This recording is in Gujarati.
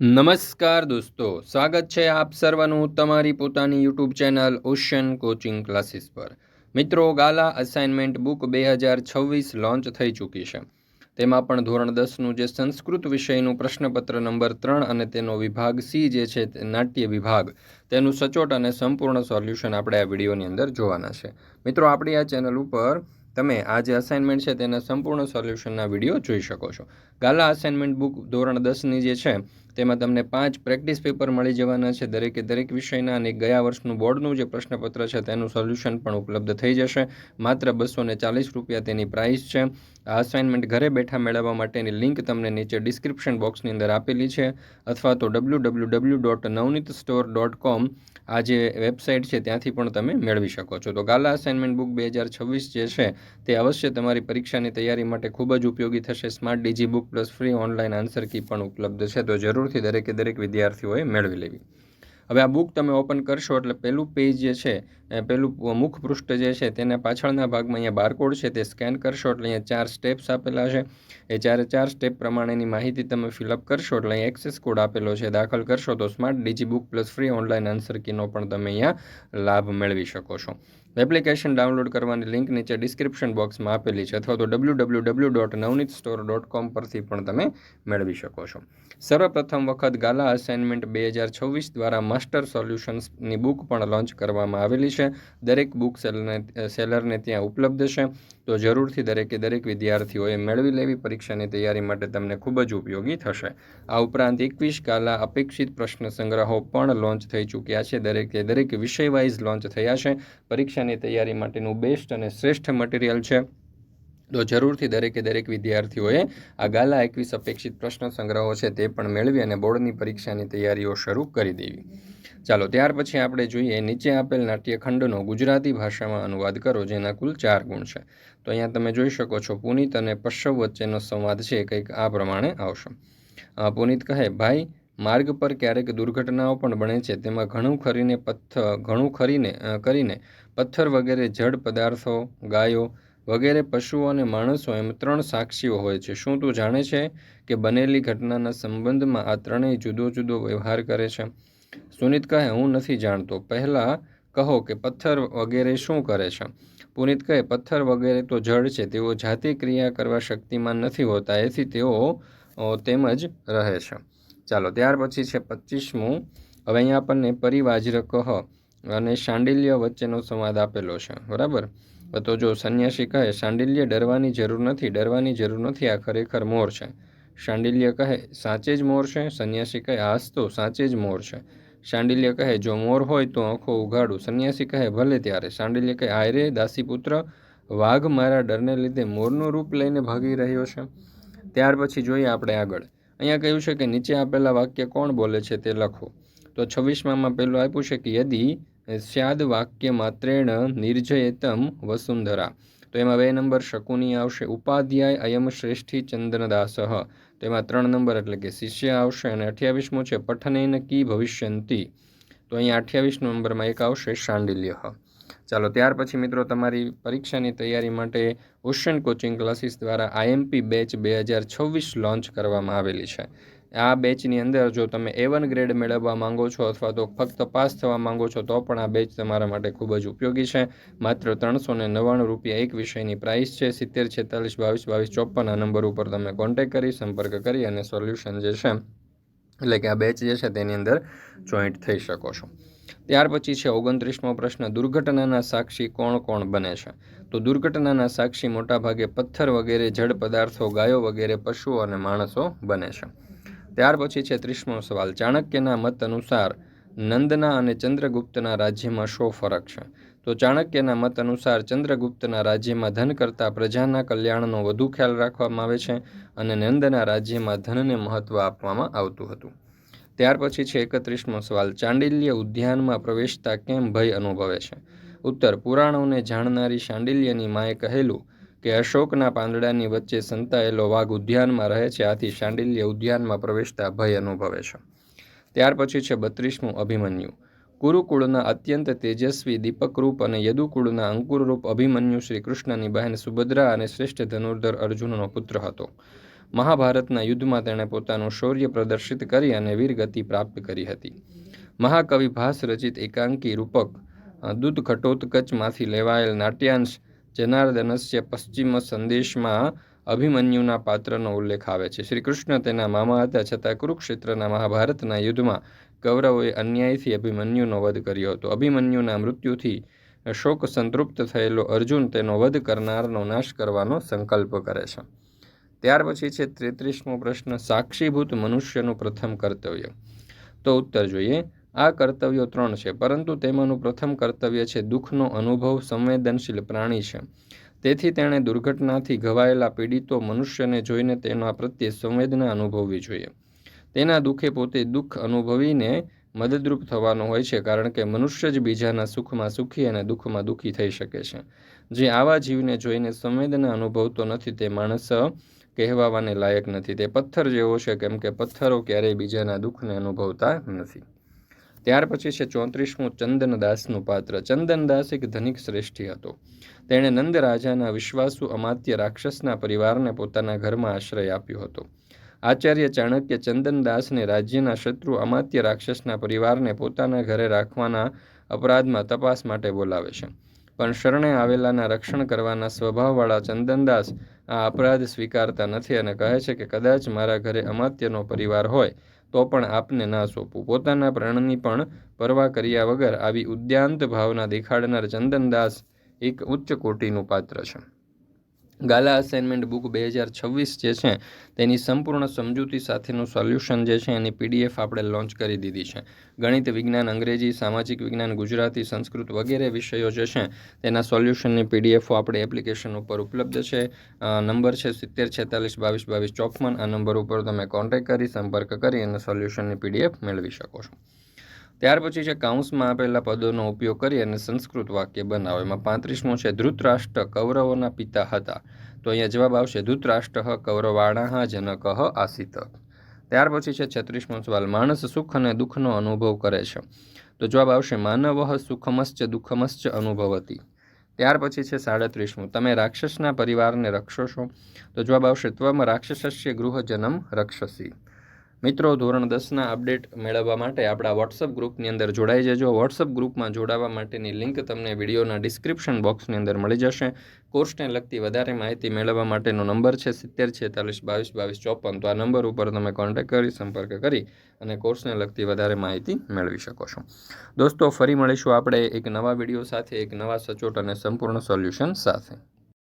નમસ્કાર દોસ્તો, સ્વાગત છે આપ સર્વનું તમારી પોતાની YouTube channel ocean coaching classes પર. મિત્રો, ગાલા અસાઇનમેન્ટ બુક બે હજાર છવ્વીસ લોન્ચ થઈ ચૂકી છે. તેમાં પણ ધોરણ દસનું જે સંસ્કૃત વિષયનું પ્રશ્નપત્ર નંબર ત્રણ અને તેનો વિભાગ સી જે છે નાટ્ય વિભાગ, તેનું સચોટ અને સંપૂર્ણ સોલ્યુશન આપણે આ વિડીયોની અંદર જોવાના છે. મિત્રો, આપણી આ ચેનલ ઉપર તમે આ જે અસાઇનમેન્ટ છે તેના સંપૂર્ણ સોલ્યુશનના વીડિયો જોઈ શકો છો. ગાલા અસાઇનમેન્ટ બુક ધોરણ દસની જે છે, તેમાં તમને પાંચ પ્રેક્ટિસ પેપર મળી જવાના છે. દરેકે દરેક વિષયના અને ગયા વર્ષનું બોર્ડનું જે પ્રશ્નપત્ર છે, તેનું સોલ્યુશન પણ ઉપલબ્ધ થઈ જશે. માત્ર બસો ચાલીસ રૂપિયા તેની પ્રાઇસ છે. આ અસાઇનમેન્ટ ઘરે બેઠા મેળવવા માટેની લિંક તમને નીચે ડિસ્ક્રિપ્શન બોક્સની અંદર આપેલી છે. અથવા તો W W W dot Navneet store dot com આ જે વેબસાઇટ છે, ત્યાંથી પણ તમે મેળવી શકો છો. તો ગાલા અસાઇનમેન્ટ બુક બે હજાર છવ્વીસ જે છે, તે અવશ્ય તમારી પરીક્ષાની તૈયારી માટે ખૂબ જ ઉપયોગી થશે. Smart DG book plus free online answer key પણ ઉપલબ્ધ છે, તો જરૂરથી દરેકે દરેક વિદ્યાર્થીઓએ મેળવી લેવી. હવે આ બુક તમે ઓપન કરશો, એટલે પહેલું પેજ જે છે પહેલું મુખ પૃષ્ઠ જે છે, તેના પાછળના ભાગમાં અહીંયા બારકોડ છે, તે સ્કેન કરશો, એટલે અહીંયા ચાર સ્ટેપ્સ આપેલા છે. એ ચારે ચાર સ્ટેપ પ્રમાણેની માહિતી તમે ફિલઅપ કરશો, એટલે અહીંયા એક્સેસ કોડ આપેલો છે, દાખલ કરશો તો smart DG book plus free online answer કીનો પણ તમે અહીંયા લાભ મેળવી શકો છો. એપ્લિકેશન ડાઉનલોડ કરવાની લિંક નીચે ડિસ્ક્રિપ્શન બોક્સમાં આપેલી છે અથવા તો W W W dot Navneet store dot com પરથી પણ તમે મેળવી શકો છો. સર્વપ્રથમ વખત ગાલા અસાઇનમેન્ટ બે હજાર છવ્વીસ દ્વારા માસ્ટર સોલ્યુશન્સની બુક પણ લોન્ચ કરવામાં આવેલી છે. દરેક બુક સેલરને સેલરને ત્યાં ઉપલબ્ધ છે. તો જરૂરથી દરેકે દરેક વિદ્યાર્થીઓએ મેળવી લેવી. પરીક્ષાની તૈયારી માટે તમને ખૂબ જ ઉપયોગી થશે. આ ઉપરાંત એકવીસ ગાલા અપેક્ષિત પ્રશ્ન સંગ્રહો પણ લોન્ચ થઈ ચૂક્યા છે. દરેકે દરેક વિષય વાઇઝ લોન્ચ થયા છે. પરીક્ષા પરીક્ષાની તૈયારી માટેનું બેસ્ટ અને શ્રેષ્ઠ મટીરિયલ છે. તો જરૂરથી દરેકે દરેક વિદ્યાર્થીઓએ આ ગાલા એકવીસ અપેક્ષિત પ્રશ્ન સંગ્રહો છે તે પણ મેળવી અને બોર્ડની પરીક્ષાની તૈયારીઓ શરૂ કરી દેવી. ચાલો, ત્યાર પછી આપણે જોઈએ નીચે આપેલ નાટ્યખંડનો ગુજરાતી ભાષામાં અનુવાદ કરો, જેના કુલ ચાર ગુણ છે. તો અહીંયા તમે જોઈ શકો છો, પુનિત અને પશ્ચવ વચ્ચેનો સંવાદ છે કંઈક આ પ્રમાણે આવશે. પુનિત કહે, ભાઈ માર્ગ પર ક્યારેક દુર્ઘટનાઓ પણ બને છે. તેમાં ઘણું ખરીને પથ્થર, ઘણું ખરીને કરીને પથ્થર વગેરે, જડ પદાર્થો, ગાયો વગેરે, પશુઓ અને માણસો એમ ત્રણ સાક્ષીઓ હોય છે. શું તું જાણે છે કે બનેલી ઘટનાના સંબંધમાં આ ત્રણેય જુદો જુદો વ્યવહાર કરે છે? સુનિત કહે, હું નથી જાણતો. પહેલાં કહો કે પથ્થર વગેરે શું કરે છે? પુનિત કહે, પથ્થર વગેરે તો જળ છે. તેઓ જાતે ક્રિયા કરવા શક્તિમાન નથી હોતા. એથી તેઓ તેમજ રહે છે. ચાલો, ત્યાર પછી છે પચીસમું. હવે અહીંયા આપણને પરિવાજ્ર કહ અને શાંડિલ્ય વચ્ચેનો સંવાદ આપેલો છે, બરાબર? તો જો સંન્યાસી કહે શાંડિલ્ય ડરવાની જરૂર નથી, ડરવાની જરૂર નથી, આ ખરેખર મોર છે. શાંડિલ્ય કહે, સાચે જ મોર છે? સંન્યાસી કહે આજ તો સાચે જ મોર છે. શાંડિલ્ય કહે, જો મોર હોય તો આંખો ઉઘાડું. સંન્યાસી કહે, ભલે ત્યારે. શાંડિલ્ય કહે, આયરે દાસીપુત્ર, વાઘ મારા ડરને લીધે મોરનું રૂપ લઈને ભાગી રહ્યો છે. ત્યાર પછી જોઈએ આપણે આગળ. અહીંયા કહ્યું છે કે નીચે આપેલા વાક્ય કોણ બોલે છે તે લખો. તો છવ્વીસમાં પહેલું આપ્યું છે કે યદી સ્યાદ વાક્ય માત્રેણ નિર્જયતમ વસુંધરા. તો એમાં બે નંબર શકુની આવશે, ઉપાધ્યાય અયમ શ્રેષ્ઠી ચંદ્રદાસ. તો એમાં ત્રણ નંબર એટલે કે શિષ્ય આવશે અને અઠ્યાવીસમું છે, પઠનૈન કી ભવિષ્યંતી. તો અહીંયા અઠ્યાવીસ નંબરમાં એક આવશે, શાંડિલ્ય. ચાલો, ત્યાર પછી મિત્રો તમારી પરીક્ષાની તૈયારી માટે ઓશન કોચિંગ ક્લાસીસ દ્વારા આઈએમપી બેચ બે હજાર છવ્વીસ લોન્ચ કરવામાં આવેલી છે. આ બેચની અંદર જો તમે એ વન ગ્રેડ મેળવવા માંગો છો અથવા તો ફક્ત પાસ થવા માંગો છો, તો પણ આ બેચ તમારા માટે ખૂબ જ ઉપયોગી છે. માત્ર ત્રણસો ને નવ્વાણું રૂપિયા એક વિષયની પ્રાઇસ છે. સિત્તેર, છેતાલીસ, બાવીસ બાવીસ ચોપન આ નંબર ઉપર તમે કોન્ટેક કરી, સંપર્ક કરી અને સોલ્યુશન જે છે, એટલે કે આ બેચ જે છે તેની અંદર જોઈન્ટ થઈ શકો છો. ત્યાર પછી છે ઓગણત્રીસમો પ્રશ્ન, દુર્ઘટનાના સાક્ષી કોણ કોણ બને છે? તો દુર્ઘટનાના સાક્ષી મોટાભાગે પથ્થર વગેરે જડ પદાર્થો, ગાયો વગેરે, પશુઓ અને માણસો બને છે. ત્યાર પછી છે ત્રીસમો સવાલ, ચાણક્યના મત અનુસાર નંદના અને ચંદ્રગુપ્તના રાજ્યમાં શો ફરક છે? તો ચાણક્યના મત અનુસાર ચંદ્રગુપ્તના રાજ્યમાં ધન કરતાં પ્રજાના કલ્યાણનો વધુ ખ્યાલ રાખવામાં આવે છે અને નંદના રાજ્યમાં ધનને મહત્ત્વ આપવામાં આવતું હતું. ત્યાર પછી છે એકત્રીસમો સવાલ. ચાંડિલ્ય ઉદ્યાનમાં પ્રવેશતા કેમ ભય અનુભવે છે? ઉત્તર, પુરાણોને જાણનારી શાંડિલ્યની માએ કહેલું કે અશોકના પાંદડાની વચ્ચે સંતાયેલો વાઘ ઉદ્યાનમાં રહે છે, આથી શાંડિલ્ય ઉદ્યાનમાં પ્રવેશતા ભય અનુભવે છે. ત્યાર પછી છે બત્રીસમું અભિમન્યુ. કુરુકુળના અત્યંત તેજસ્વી દીપકરૂપ અને યદુકુળના અંકુરરૂપ અભિમન્યુ શ્રી કૃષ્ણની બહેન સુભદ્રા અને શ્રેષ્ઠ ધનુર્ધર અર્જુનનો પુત્ર હતો. મહાભારતના યુદ્ધમાં તેણે પોતાનું શૌર્ય પ્રદર્શિત કરી અને વીરગતિ પ્રાપ્ત કરી હતી. મહાકવિ ભાસ રચિત એકાંકી રૂપક દૂધ ઘટોત્કચમાંથી લેવાયેલ નાટ્યાંશ જનાર્દનસ્ય પશ્ચિમ સંદેશમાં અભિમન્યુના પાત્રનો ઉલ્લેખ આવે છે. શ્રી કૃષ્ણ તેના મામા હતા, છતાં કુરુક્ષેત્રના મહાભારતના યુદ્ધમાં કૌરવોએ અન્યાયથી અભિમન્યુનો વધ કર્યો હતો. અભિમન્યુના મૃત્યુથી શોક સંતૃપ્ત થયેલો અર્જુન તેનો વધ કરનારનો નાશ કરવાનો સંકલ્પ કરે છે. ત્યાર પછી છે તેત્રીસમો પ્રશ્ન, સાક્ષીભૂત મનુષ્યનું પ્રથમ કર્તવ્ય. તો ઉત્તર જોઈએ, આ કર્તવ્યો ત્રણ છે, પરંતુ તેમાંનું પ્રથમ કર્તવ્ય છે દુઃખનો અનુભવ, સંવેદનશીલ પ્રાણી છે. તેથી તેણે દુર્ઘટનાથી ઘવાયેલા પીડિતો મનુષ્યને જોઈને તેના પ્રત્યે સંવેદના અનુભવવી જોઈએ. તેના દુઃખે પોતે દુઃખ અનુભવીને મદદરૂપ થવાનો હોય છે, કારણ કે મનુષ્ય જ બીજાના સુખમાં સુખી અને દુઃખમાં દુઃખી થઈ શકે છે. જે આવા જીવને જોઈને સંવેદના અનુભવતો નથી તે માણસ કહેવાવાને લાયક નથી. તે પથ્થર જેવો છે કેમ કે પથ્થરો ક્યારેય બીજાના દુઃખને અનુભવતા નથી. ત્યાર પછી છે ચોત્રીસમું ચંદનદાસનું પાત્ર. ચંદનદાસ એક ધનિક શ્રેષ્ઠી હતો. તેણે નંદ રાજાના વિશ્વાસુ અમાત્ય રાક્ષસના પરિવારને પોતાના ઘરમાં આશ્રય આપ્યો હતો. આચાર્ય ચાણક્ય ચંદનદાસને રાજ્યના શત્રુ અમાત્ય રાક્ષસના પરિવારને પોતાના ઘરે રાખવાના અપરાધમાં તપાસ માટે બોલાવે છે. પણ શરણે આવેલાના રક્ષણ કરવાના સ્વભાવવાળા ચંદનદાસ આ અપરાધ સ્વીકારતા નથી અને કહે છે કે કદાચ મારા ઘરે અમાત્યનો પરિવાર હોય, તો પણ આપને ના સોંપવું પોતાના પ્રાણની પણ પરવા કર્યા વગર આવી ઉદ્યાંત ભાવના દેખાડનાર ચંદનદાસ એક ઉચ્ચ કોટીનું પાત્ર છે. ગાલા અસાઇનમેન્ટ બુક બે હજાર છવ્વીસ જે છે, તેની સંપૂર્ણ સમજૂતી સાથેનું સોલ્યુશન જે છે, એની પીડીએફ આપણે લોન્ચ કરી દીધી છે. ગણિત વિજ્ઞાન, અંગ્રેજી, સામાજિક વિજ્ઞાન, ગુજરાતી, સંસ્કૃત વગેરે વિષયો જે છે, તેના સોલ્યુશનની પીડીએફો આપણે એપ્લિકેશન ઉપર ઉપલબ્ધ છે. નંબર છે સિત્તેર, છેતાલીસ, બાવીસ બાવીસ, ચોપન. આ નંબર ઉપર તમે કોન્ટેક્ટ કરી, સંપર્ક કરી અને સોલ્યુશનની પીડીએફ મેળવી શકો છો. ત્યાર પછી છે કાઉન્સમાં આપેલા પદોનો ઉપયોગ કરી અને સંસ્કૃત વાક્ય બનાવો, એમાં પાંત્રીસમો છે, ધૃતરાષ્ટ્ર કૌરવોના પિતા હતા. તો અહીંયા જવાબ આવશે, ધૃતરાષ્ટ્ર કૌરવાણા જનક આસિત. ત્યાર પછી છે, છત્રીસમો સવાલ, માણસ સુખ અને દુઃખનો અનુભવ કરે છે? તો જવાબ આવશે, માનવ સુખમશ્ચ દુઃખમશ્ચ અનુભવતી. ત્યાર પછી છે, સાડત્રીસમું, તમે રાક્ષસના પરિવારને રક્ષો છો? તો જવાબ આવશે, ત્વમ રાક્ષસસ્ય ગૃહજનમ રક્ષસી. મિત્રો, ધોરણ દસના અપડેટ મેળવવા માટે આપણા વોટ્સઅપ ગ્રુપની અંદર જોડાઈ જજો. વોટ્સઅપ ગ્રુપમાં જોડાવા માટેની લિંક તમને વિડીયોના ડિસ્ક્રિપ્શન બોક્સની અંદર મળી જશે. કોર્સને લગતી વધારે માહિતી મેળવવા માટેનો નંબર છે સિત્તેર છેતાલીસ બાવીસ બાવીસ ચોપન. તો આ નંબર ઉપર તમે કોન્ટેક્ટ કરી, સંપર્ક કરી અને કોર્સને લગતી વધારે માહિતી મેળવી શકો છો. દોસ્તો, ફરી મળીશું આપણે એક નવા વીડિયો સાથે, એક નવા સચોટ અને સંપૂર્ણ સોલ્યુશન સાથે.